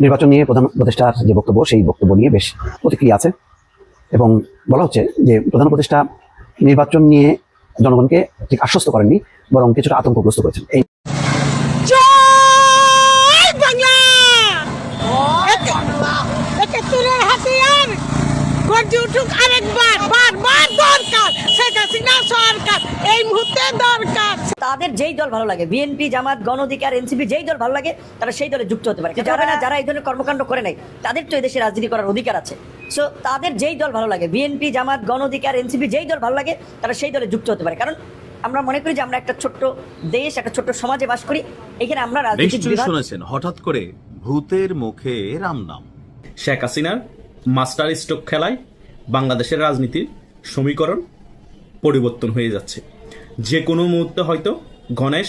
নির্বাচন নিয়ে প্রধান উপদেষ্টার যে বক্তব্য, সেই বক্তব্য নিয়ে বেশ প্রতিক্রিয়া আছে। এবং বলা হচ্ছে যে প্রধান উপদেষ্টা নির্বাচন নিয়ে জনগণকে ঠিক আশ্বস্ত করেননি, বরং কিছুটা আতঙ্কগ্রস্ত করেছেন। এই আরেকবার, বারবার। দরকার শেখ হাসিনা সরকার এই মুহূর্তে দরকার। তাদের যেই দল ভালো লাগে বিএনপি জামাত গণ অধিকার এনসিপি যেই দল ভালো লাগে তারা সেই দলে যুক্ত হতে পারে। না যারা এই ধরনের কর্মকাণ্ড করে নাই তাদের তো এদেশে রাজনীতি করার অধিকার আছে। সো তাদের যেই দল ভালো লাগে বিএনপি জামাত গণ অধিকার এনসিপি যেই দল ভালো লাগে তারা সেই দলে যুক্ত হতে পারে। কারণ আমরা মনে করি যে আমরা একটা ছোট্ট দেশ একটা ছোট্ট সমাজে বাস করি এখানে আমরা বিভাগ শুনেছেন হঠাৎ করে ভূতের মুখে রাম নাম। শেখ হাসিনার মাস্টার স্ট্রোক খেলায় বাংলাদেশের রাজনীতির সমীকরণ পরিবর্তন হয়ে যাচ্ছে। যে কোনো মুহূর্তে হয়তো গণেশ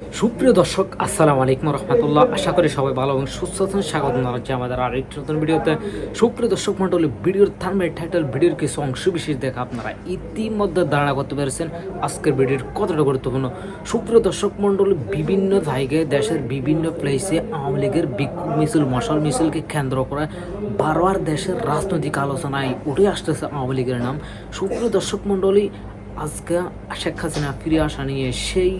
সুপ্রিয় দর্শক, আসসালামু আলাইকুম রহমতুল্লাহ। আশা করি সবাই ভালো এবং সুস্থ আছেন। স্বাগত জানাচ্ছি আমাদের আরেকটি নতুন ভিডিওতে। সুপ্রিয় দর্শক মন্ডলী, ভিডিওর থার্মের টাইটেল, ভিডিওর কিছু অংশ বিশেষ দেখে আপনারা ইতিমধ্যে ধারণা করতে পেরেছেন আজকের ভিডিওর কতটা গুরুত্বপূর্ণ। সুপ্রিয় দর্শক মন্ডলী, বিভিন্ন জায়গায়, দেশের বিভিন্ন প্লেসে আওয়ামী লীগের বিক্ষোভ মিছিল, মশাল মিছিলকে কেন্দ্র করে বারবার দেশের রাজনৈতিক আলোচনায় উঠে আসতেছে আওয়ামী লীগের নাম। সুপ্রিয় দর্শক মন্ডলী, আজকে শেখ হাসিনা ফিরে আসা নিয়ে সেই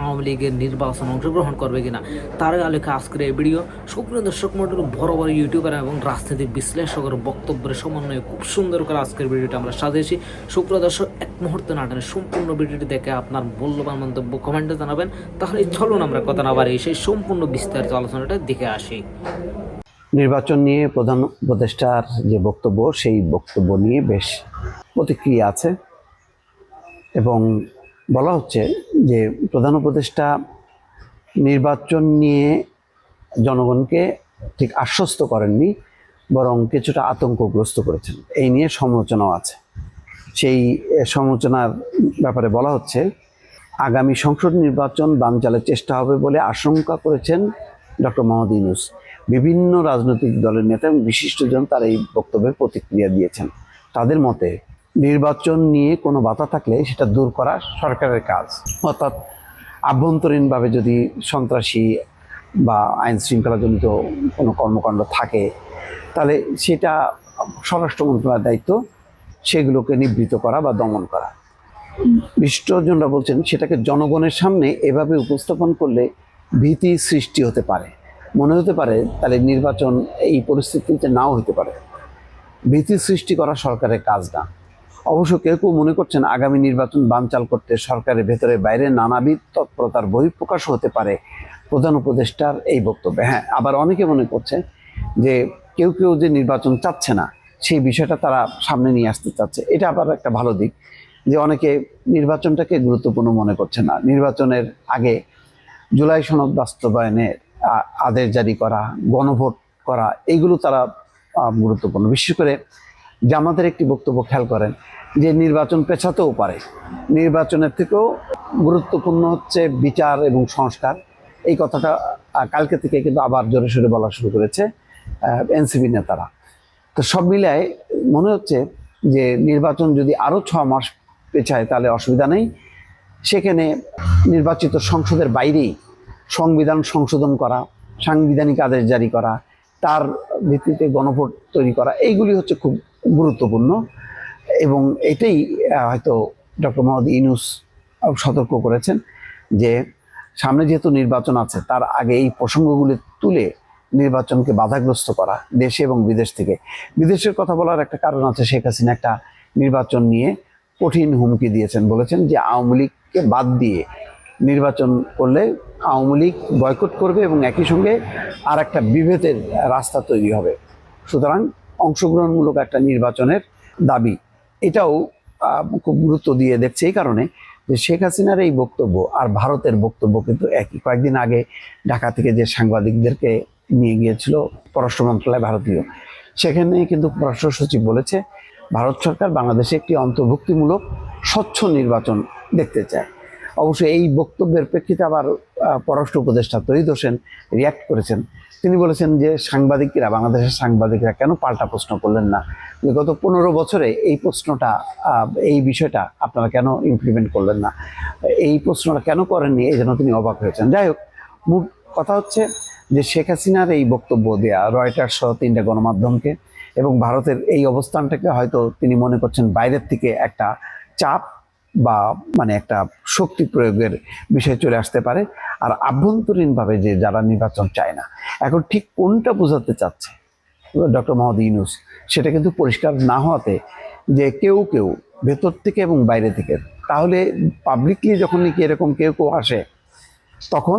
আওয়ামী লীগের নির্বাচন অংশগ্রহণ করবে কিনা, তার আলোকে আজকের এই ভিডিও। সুপ্রিয় দর্শক মন্ডল বড় বড় ইউটিউবার এবং রাজনৈতিক বিশ্লেষকের বক্তব্যের সমন্বয়ে খুব সুন্দর করে আজকের ভিডিওটা আমরা সাজিয়েছি। সুপ্রিয় দর্শক, এক মুহূর্তে না টানে সম্পূর্ণ ভিডিওটি দেখে আপনার মূল্যবান মন্তব্য কমেন্টে জানাবেন। তাহলে চলুন আমরা কথা না বাড়িয়ে সেই সম্পূর্ণ বিস্তারিত আলোচনাটা দেখে আসি। নির্বাচন নিয়ে প্রধান উপদেষ্টার যে বক্তব্য, সেই বক্তব্য নিয়ে বেশ প্রতিক্রিয়া আছে এবং বলা হচ্ছে যে প্রধান উপদেষ্টা নির্বাচন নিয়ে জনগণকে ঠিক আশ্বস্ত করেননি, বরং কিছুটা আতঙ্কগ্রস্ত করেছেন। এই নিয়ে সমালোচনাও আছে। সেই সমালোচনার ব্যাপারে বলা হচ্ছে, আগামী সংসদ নির্বাচন বানচালের চেষ্টা হবে বলে আশঙ্কা করেছেন ডক্টর মোহাম্মদ ইউনুস। বিভিন্ন রাজনৈতিক দলের নেতা এবং বিশিষ্টজন তার এই বক্তব্যের প্রতিক্রিয়া দিয়েছেন। তাদের মতে নির্বাচন নিয়ে কোনো বাধা থাকলে সেটা দূর করা সরকারের কাজ। অর্থাৎ আভ্যন্তরীণভাবে যদি সন্ত্রাসী বা আইন শৃঙ্খলাজনিত কোনো কর্মকাণ্ড থাকে, তাহলে সেটা স্বরাষ্ট্র মন্ত্রণালয়ের দায়িত্ব, সেগুলোকে নিবৃত করা বা দমন করা। বিশিষ্টজনরা বলছেন সেটাকে জনগণের সামনে এভাবে উপস্থাপন করলে ভীতি সৃষ্টি হতে পারে। মনে হতে পারে তাহলে নির্বাচন এই পরিস্থিতিতে নাও হতে পারে। ভীতি সৃষ্টি করা সরকারের কাজ না। অবশ্য কেউ কেউ মনে করছেন আগামী নির্বাচন বানচাল করতে সরকারের ভেতরে বাইরে নানাবিধ তৎপরতার বহিঃপ্রকাশ হতে পারে। প্রধান উপদেষ্টার এই বক্তব্যে। হ্যাঁ আবার অনেকে মনে করছে যে কেউ কেউ যে নির্বাচন চাচ্ছে না, সেই বিষয়টা তারা সামনে নিয়ে আসতে চাচ্ছে। এটা আবার একটা ভালো দিক যে অনেকে নির্বাচনটাকে গুরুত্বপূর্ণ মনে করছে না। নির্বাচনের আগে জুলাই সনদ বাস্তবায়নে আ- আদেশ জারি করা, গণভোট করা এইগুলো তারা গুরুত্বপূর্ণ। বিশেষ করে জামাতের একটি বক্তব্য খেয়াল করেন, যে নির্বাচন পেছাতেও পারে। নির্বাচনের থেকেও গুরুত্বপূর্ণ হচ্ছে বিচার এবং সংস্কার। এই কথাটা কালকে থেকে কিন্তু আবার জোরে সোরে বলা শুরু করেছে এনসিপি নেতারা। তো সব মিলায় মনে হচ্ছে যে নির্বাচন যদি আরও ছ মাস পেছায় তাহলে অসুবিধা নেই। সেখানে নির্বাচিত সংসদের বাইরেই সংবিধান সংশোধন করা, সাংবিধানিক আদেশ জারি করা, তার ভিত্তিতে গণভোট তৈরি করা, এইগুলি হচ্ছে খুব গুরুত্বপূর্ণ এবং এটাই হয়তো ডক্টর মোহাম্মদ ইনুস সতর্ক করেছেন যে সামনে যেহেতু নির্বাচন আছে, তার আগে এই প্রসঙ্গগুলি তুলে নির্বাচনকে বাধাগ্রস্ত করা দেশে এবং বিদেশ থেকে। বিদেশের কথা বলার একটা কারণ আছে, শেখ হাসিনা একটা নির্বাচন নিয়ে কঠিন হুমকি দিয়েছেন। বলেছেন যে আওয়ামী লীগকে বাদ দিয়ে নির্বাচন করলে আওয়ামী লীগ বয়কট করবে এবং একই সঙ্গে আর একটা বিভেদের রাস্তা তৈরি হবে। সুতরাং অংশগ্রহণমূলক একটা নির্বাচনের দাবি। এটাও খুব গুরুত্ব দিয়ে দেখছে এই কারণে যে শেখ হাসিনার এই বক্তব্য আর ভারতের বক্তব্য কিন্তু একই। কয়েকদিন আগে ঢাকা থেকে যে সাংবাদিকদেরকে নিয়ে গিয়েছিল পররাষ্ট্র মন্ত্রণালয় ভারতীয়, সেখানে কিন্তু পররাষ্ট্র সচিব বলেছে, ভারত সরকার বাংলাদেশে একটি অন্তর্ভুক্তিমূলক স্বচ্ছ নির্বাচন দেখতে চায়। অবশ্য এই বক্তব্যের প্রেক্ষিতে আবার পররাষ্ট্র উপদেষ্টা তহিদ হোসেন রিয়াক্ট করেছেন। তিনি বলেছেন যে সাংবাদিকরা, বাংলাদেশের সাংবাদিকরা কেন পাল্টা প্রশ্ন করলেন না? যে গত পনেরো বছরে এই প্রশ্নটা এই বিষয়টা আপনারা কেন ইমপ্লিমেন্ট করলেন না? এই প্রশ্নটা কেন করেননি? এই জন্য তিনি অবাক হয়েছেন। যাই হোক, মূল কথা হচ্ছে যে শেখ হাসিনার এই বক্তব্য দেয়া রয়টার সহ তিনটা গণমাধ্যমকে এবং ভারতের এই অবস্থানটাকে হয়তো তিনি মনে করছেন বাইরের থেকে একটা চাপ বা মানে একটা শক্তি প্রয়োগের বিষয় চলে আসতে পারে। আর আভ্যন্তরীণভাবে যে যারা নির্বাচন চায় না, এখন ঠিক কোনটা বোঝাতে চাচ্ছে? ডক্টর মোহাম্মদ ইউনুস, সেটা কিন্তু পরিষ্কার না হওয়াতে যে কেউ কেউ ভেতর থেকে এবং বাইরে থেকে, তাহলে পাবলিকলি যখন নাকি এরকম কেউ কেউ আসে, তখন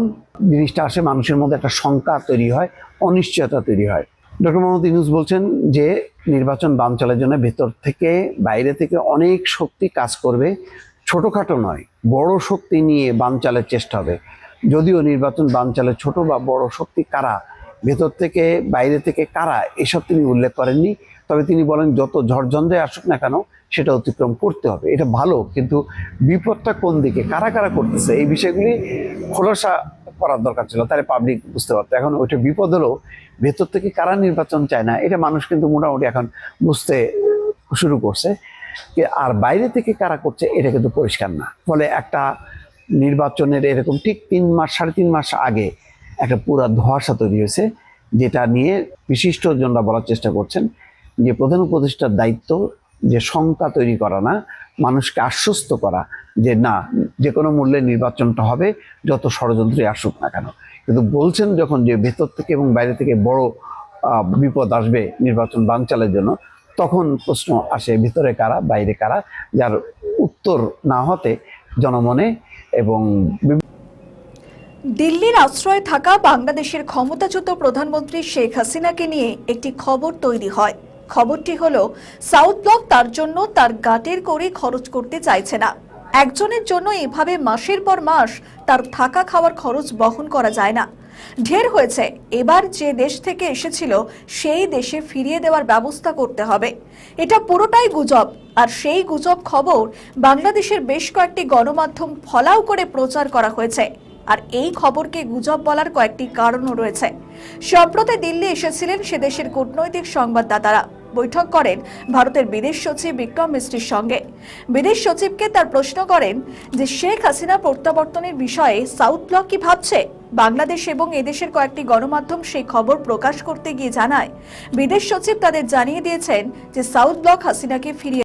জিনিসটা আসে, মানুষের মধ্যে একটা শঙ্কা তৈরি হয়, অনিশ্চয়তা তৈরি হয়। ডক্টর মোহাম্মদ ইউনুস বলছেন যে, নির্বাচন বানচালের জন্য ভেতর থেকে বাইরে থেকে অনেক শক্তি কাজ করবে ছোটোখাটো নয়, বড় শক্তি নিয়ে বানচালের চেষ্টা হবে। যদিও নির্বাচন বানচালের ছোট বা বড় শক্তি কারা, ভেতর থেকে বাইরে থেকে কারা, এসব তিনি উল্লেখ করেননি। তবে তিনি বলেন, যত ঝড়ঝঞ্ঝায় আসুক না কেন, সেটা অতিক্রম করতে হবে। এটা ভালো, কিন্তু বিপদটা কোন দিকে, কারা কারা করতেছে, এই বিষয়গুলি খোলসা করার দরকার ছিল, তাহলে পাবলিক বুঝতে পারতো। এখন ওইটা বিপদ হলো ভেতর থেকে কারা নির্বাচন চায় না, এটা মানুষ কিন্তু মোটামুটি এখন বুঝতে শুরু করছে। আর বাইরে থেকে কারা করছে, এটা কিন্তু পরিষ্কার না। ফলে একটা নির্বাচনের এরকম ঠিক তিন মাস, সাড়ে তিন মাস আগে একটা পুরা ধোঁয়াশা তৈরি হয়েছে, যেটা নিয়ে বিশিষ্টজনরা বলার চেষ্টা করছেন যে প্রধান উপদেষ্টার দায়িত্ব যে শঙ্কা তৈরি করা না, মানুষকে আশ্বস্ত করা যে না, যে কোনো মূল্যে নির্বাচনটা হবে, যত ষড়যন্ত্রই আসুক না কেন। কিন্তু বলছেন যখন যে ভেতর থেকে এবং বাইরে থেকে বড় বিপদ আসবে নির্বাচন বানচালের জন্য তখন প্রশ্ন আসে, ভিতরে কারা, বাইরে কারা? যার উত্তর না হতে জনমনে এবং দিল্লির আশ্রয়ে থাকা বাংলাদেশের ক্ষমতাচ্যুত প্রধানমন্ত্রী শেখ হাসিনাকে নিয়ে একটি খবর তৈরি হয়। খবরটি হলো, সাউথ ব্লক তার জন্য তার গাটের করে খরচ করতে চাইছে না। একজনের জন্য এভাবে মাসের পর মাস তার থাকা খাওয়ার খরচ বহন করা যায় না। ঢের হয়েছে। এবার যে দেশ থেকে এসেছিল, সেই দেশে ফিরিয়ে দেওয়ার ব্যবস্থা করতে হবে। এটা পুরোটাই গুজব। আর সেই গুজব খবর বাংলাদেশের বেশ কয়েকটি গণমাধ্যম ফলাও করে প্রচার করা হয়েছে। আর এই খবরকে গুজব বলার কয়েকটি কারণও রয়েছে। সম্প্রতি দিল্লি এসেছিলেন সে দেশের কূটনৈতিক সংবাদদাতারা। বৈঠক করেন ভারতের বিদেশ সচিব বিক্রম মিস্ত্রির সঙ্গে। বিদেশ সচিবকে তার প্রশ্ন করেন যে শেখ হাসিনা প্রত্যাবর্তনের বিষয়ে সাউথ ব্লক কি ভাবছে? বাংলাদেশ এবং এদেশের কয়েকটি গণমাধ্যম সেই খবর প্রকাশ করতে গিয়ে জানায়। বিদেশ সচিব তাদের জানিয়ে দিয়েছেন যে সাউথ ব্লক হাসিনাকে ফিরিয়ে